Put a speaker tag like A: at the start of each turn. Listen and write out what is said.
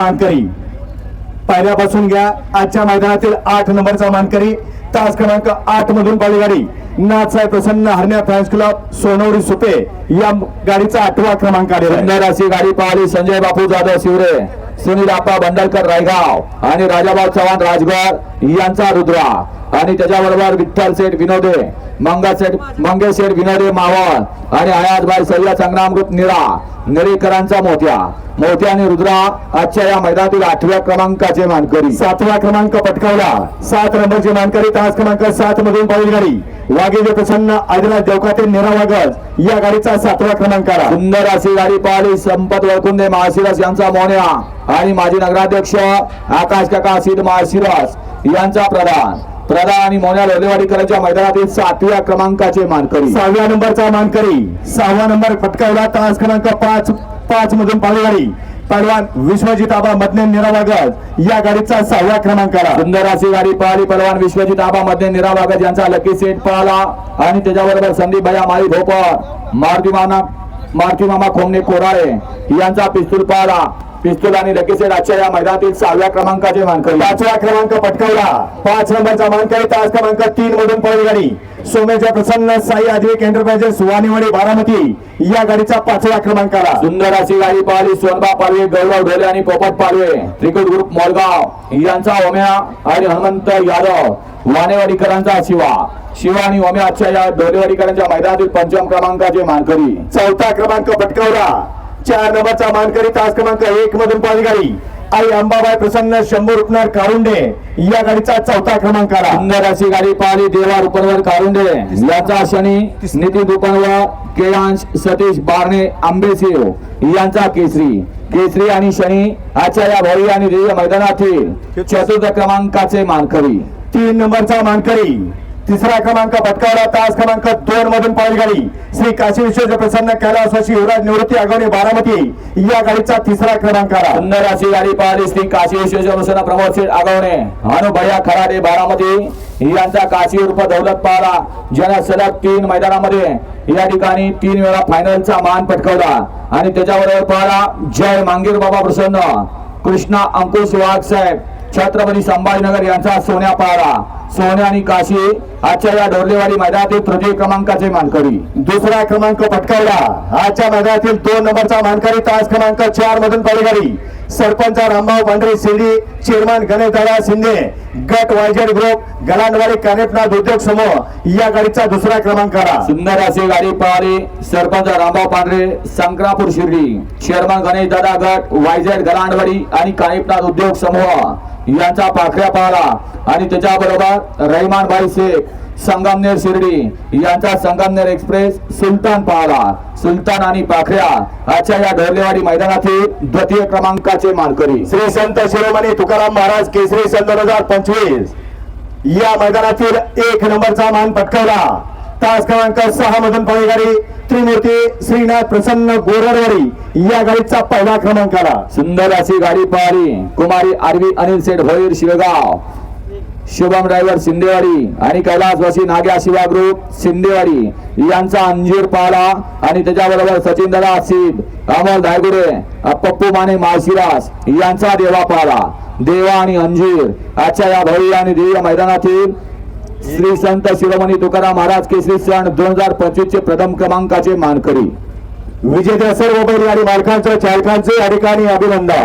A: मानकरी. पहिल्यापासून घ्या. आजच्या मैदानातील आठ नंबरचा मानकरी. तास क्रमांक आठ मधून गाडी नाथसाहेब प्रसन्न हरण्या फॅन्स क्लब सोनवडी सुपे. या गाडीचा आठवा क्रमांक आलेला
B: अशी गाडी पाहिली. संजय बापू जाधव शिवरे. सुनील आप्पा बंडलकर रायगाव. आणि राजाभाऊ चव्हाण राजगड यांचा रुद्रा. आणि त्याच्याबरोबर विठ्ठल सेठ विनोदे. मंगा सेठ मंगेश सेठ विनोदे मावळ आणि आयाजबाई सय्या संग्रामृत निरा निरेकरांचा मोत्या. मोत्या आणि रुद्रा आजच्या या मैदानातील आठव्या क्रमांकाचे मानकरी.
A: सातवा क्रमांक पटकावला. सात नंबरची मानकरी तास क्रमांक सात मधून पळील गाडी वाघेजे प्रसन्न आदिनाथ देवकाते निरावागज या गाडीचा सातवा क्रमांक आला
B: सुंदर अशी गाडी पाहिली संपत वळकुंदे माळशिरस यांचा मोन्या आणि माजी नगराध्यक्ष आकाश काका सिद्ध माळशिरस यांचा प्रधान. प्रधान आणि मोन्या लोलेवाडीकरांच्या मैदानातील सातव्या क्रमांकाचे मानकरी.
A: सहाव्या नंबरचा मानकरी. सहावा नंबर पटकावला तास क्रमांक पाच पाच मधून पाळी गाडी पैलवान विश्वजित आबा मधने निरावागज या गाडीचा सहाव्या क्रमांक आला
B: सुंदर अशी गाडी पाहिली पलवान विश्वजित आबा मध्ये निरावागज यांचा लकी सेट पाहला आणि त्याच्याबरोबर संदीप भैया माळी भोपर मारुती माना मारुती मामा खोमने कोराळे यांचा पिस्तूल पाहला. पिस्तूल आणि सेट आजच्या या मैदानातील सहाव्या क्रमांकाचे मानकरी.
A: पाचवा क्रमांक पटकावला. पाच नंबरचा मानकरी तास क्रमांक तीन मधून पळी गाडी सोमेच्या प्रसन्न साई आदिवेक एंटरप्राइजेस वाणीवाडी बारामती. या गाडीचा पाचवा क्रमांक आला
B: सुंदर अशी गाडी पाहिली सोनबा पालवे गौरव ढोले आणि पोपट पालवे त्रिकुट ग्रुप मोलगाव यांचा ओम्या आणि हनुमंत यादव. वानेवाडीकरांचा शिवा. शिवा आणि ओम्या आजच्या या ढोलेवाडीकरांच्या मैदानातील पंचम क्रमांकाचे मानकरी.
A: चौथा क्रमांक पटकावला. चार नंबरचा मानकरी तास क्रमांक एक मधून पळी गाडी आई अंबाबाई प्रसन्न शंभू रुपनार कारुंडे या गाडीचा चौथा क्रमांक आला.
B: सुंदर अशी गाडी पाहिली देवा रुपनवर कारुंडे. यांचा शनी नितीन रुपनवर केयांश सतीश बारणे आंबेसिव यांचा केसरी. केसरी आणि शनी आजच्या या भव्य आणि मैदानातील चतुर्थ क्रमांकाचे मानकरी.
A: तीन नंबरचा मानकरी. तिसरा क्रमांक पटकावला. तास क्रमांक दोन मधून पळी गाडी. श्री काशी विश्व प्रसन्न कैलासवासी युवराज निवृत्ती आगवणे बारामती या गाडीचा तिसरा क्रमांक आला.
B: सुंदर अशी गाडी पाहिली. श्री काशी विश्वेश्वर प्रमोद शेठ आगवणे. अनुभया खराडे बारामती यांचा काशी उर्फ दौलत पाहला ज्याने सलग तीन मैदानामध्ये या ठिकाणी तीन वेळा फायनलचा मान पटकावला. आणि त्याच्याबरोबर पाहला जय मांगीर बाबा प्रसन्न. कृष्णा अंकुश वाघ साहेब. छत्रपती संभाजीनगर यांचा सोन्या पाहला सोन्या आणि काशी आजच्या या डोरलेवाडी मैदानातील तृतीय क्रमांकाचे मानकरी.
A: दुसरा क्रमांक पटकावला. आजच्या मैदानातील दोन नंबरचा मानकरी तास क्रमांक चार मधून पळी सरपंच रामभाऊ पांढरे शिर्डी चेअरमन गणेश दादा शिंदे गट वायजेड ग्रुप गलांडवाडी कानेपनाथ उद्योग समूह या गाडीचा दुसरा क्रमांक आला
B: सुंदर अशी गाडी पळाली सरपंच रामभाऊ पांढरे संक्रापूर शिर्डी चेअरमन गणेश दादा गट वायझेड गलांडवाडी आणि कानिपनाथ उद्योग समूह. यांचा पाखऱ्या पाहला. आणि त्याच्याबरोबर रहिमान भाई शेख संगमनेर शिर्डी यांचा संगमनेर एक्सप्रेस सुलतान पाहला सुलतान आणि पाखऱ्या आजच्या या ढोरलेवाडी मैदानातील द्वितीय क्रमांकाचे मानकरी.
A: श्री संत शिरोमणी तुकाराम महाराज केसरी सन दोन हजार पंचवीस. या मैदानातील एक नंबरचा मान पटकावला. तास क्रमांक सहा मधून पळी गाडी त्रिमूर्ती श्रीनाथ प्रसन्न गोरडवाडी या गाडीचा पहिला क्रमांक आला.
B: सुंदर अशी गाडी पळाली कुमारी आरवी अनिल सेठ भोईर शिवगाव. शुभम ड्रायव्हर शिंदेवाडी आणि कैलासवासी नाग्या शिवा ग्रुप शिंदेवाडी यांचा अंजीर पाहला आणि त्याच्याबरोबर सचिन दादा सिद्ध अमोल धायगुडे पप्पू माने माळशिरास यांचा देवा पाला. देवा आणि अंजीर. आजच्या या भव्य आणि दिव्य मैदानातील श्री संत शिरोमणी तुकाराम महाराज केसरी सण दोन हजार पंचवीस चे प्रथम क्रमांकाचे मानकरी.
A: विजेते सर्व बैलगाडी मालकांचं चालकांचे अधिकारी ठिकाणी अभिनंदन.